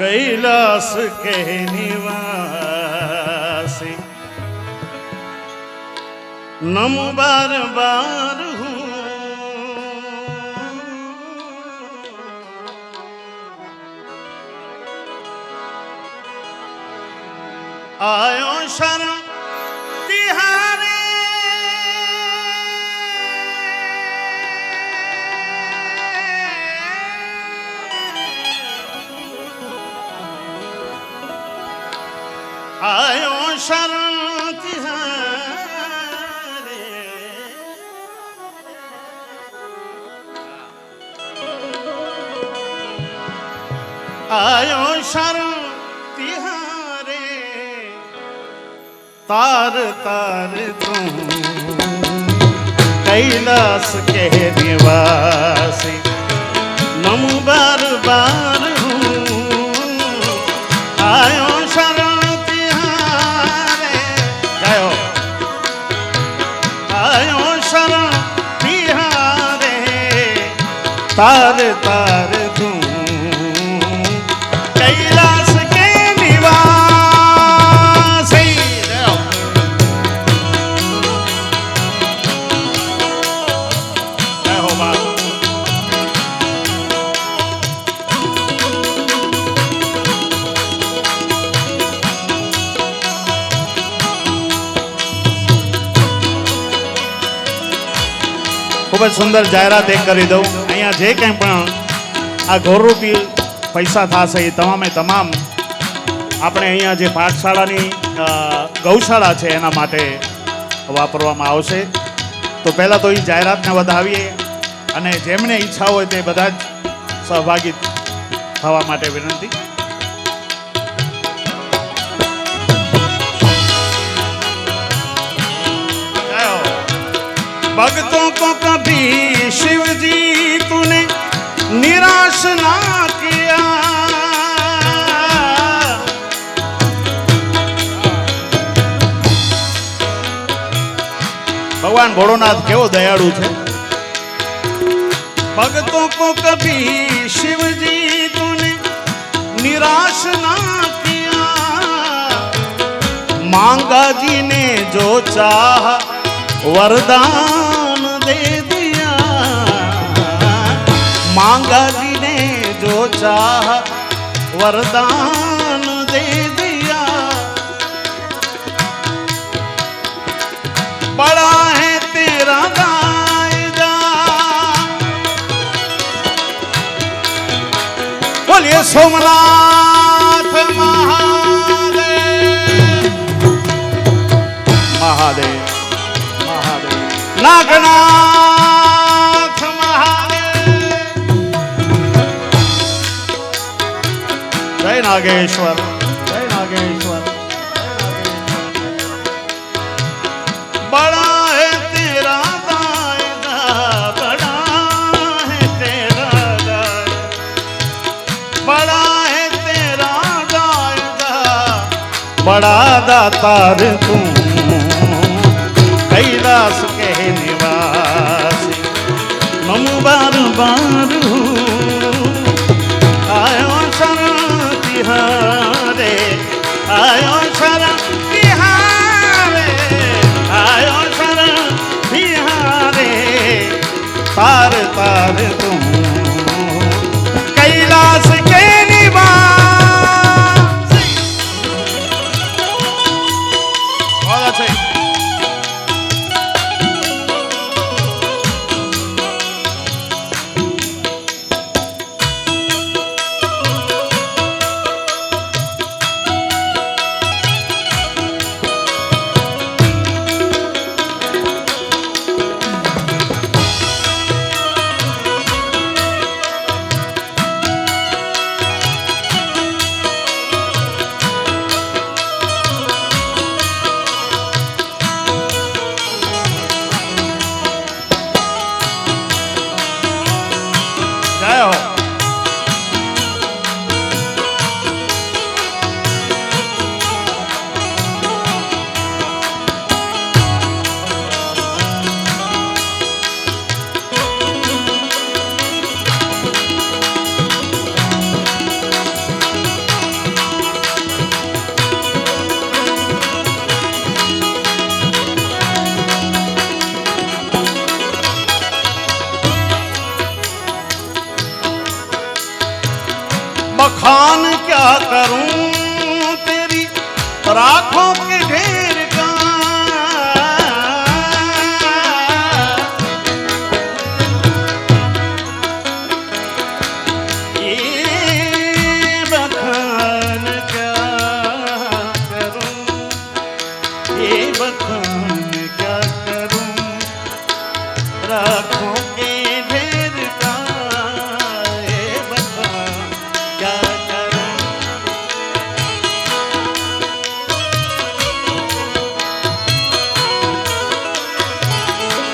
કૈલાસ કે નિવાસી. નમ બાર બાર આયો શરણ आयो शरण तिहारे तार तार तुम कैलाश के निवासी नम बार बार हूँ आयो शरण तिहारे गायो आयो शरण तिहारे तार तार સુંદર જાહેરાત એક કરી દઉં. અહીંયા જે કંઈ પણ આ ગૌરવરૂપી પૈસા થશે એ તમામે તમામ આપણે અહીંયા જે પાઠશાળાની ગૌશાળા છે એના માટે વાપરવામાં આવશે. તો પહેલાં તો એ જાહેરાતને વધાવીએ અને જેમને ઈચ્છા હોય તે બધા જ સહભાગી થવા માટે વિનંતી. જય ભગવાન ભોળોનાથ કેવો દયાળુ છે? ભગતો કો કભી શિવજી તુને નિરાશ ના કિયા માંગાજી ને જો ચાહ વરદાન દે દિયા. માંગાજી ને જો ચાહ વરદાન દે बड़ा है तेरा वायदा बोलिए सोमनाथ महादेव महादेव महादेव नागनाथ महादेव जय नागेश्वर जय नागेश्वर बड़ा दातार तू कैलाश के निवासी मम बार बार आयो शरण तिहारे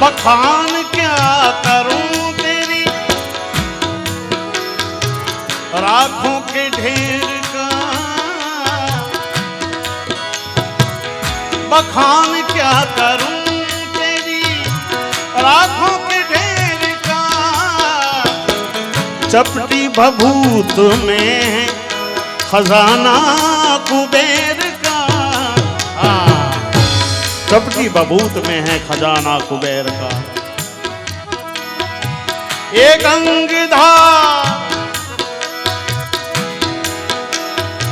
ਬਖਾਨ ਕਿਆ ਕਰੂੰ ਤੇਰੀ? ਰਾਖੋਂ ਕੇ ਢੇਰ ਕਾ। ਬਖਾਨ ਕਿਆ ਕਰੂੰ ਤੇਰੀ? ਰਾਖੋਂ ਕੇ ਢੇਰ ਕਾ। ਚਪਟੀ ਬਭੂਤ ਮੈਂ ਖਜ਼ਾਨਾ चपटी बबूत में है खजाना कुबेर का एक अंगधार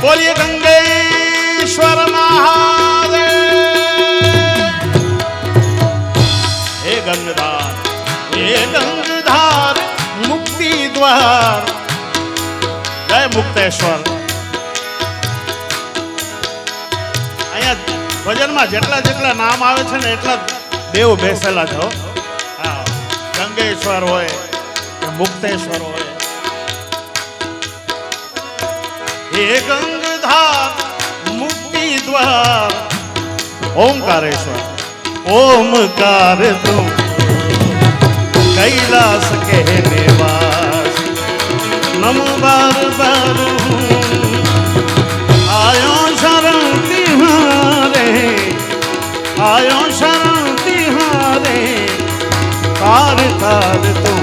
बोलिए गंगेश्वर महादेव हे गंगधार हे गंगधार मुक्ति द्वार जय मुक्तेश्वर ભજનમાં જેટલા જેટલા નામ આવે છે ને એટલા દેવ બેસેલા છે હો. હા ગંગેશ્વર હોય કે મુક્તેશ્વર હોય હે ગંગધાર મુક્તિ દ્વાર ઓમકારેશ્વર ઓમકાર તું कैलास के निवास नमो बार बार तार तार तू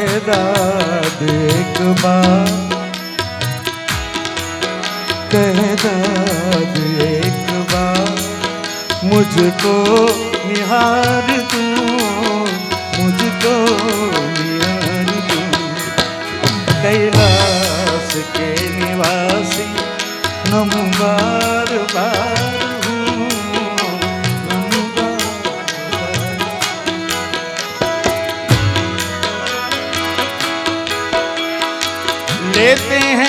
કહેદા દેખમાં કહેદા દેખમાં મુજકો નિહાર તું મુજકો નિહાર તું કૈલાસ કે નિવાસી નમુબા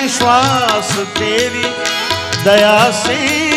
શ્વાસ તેરી દયા સી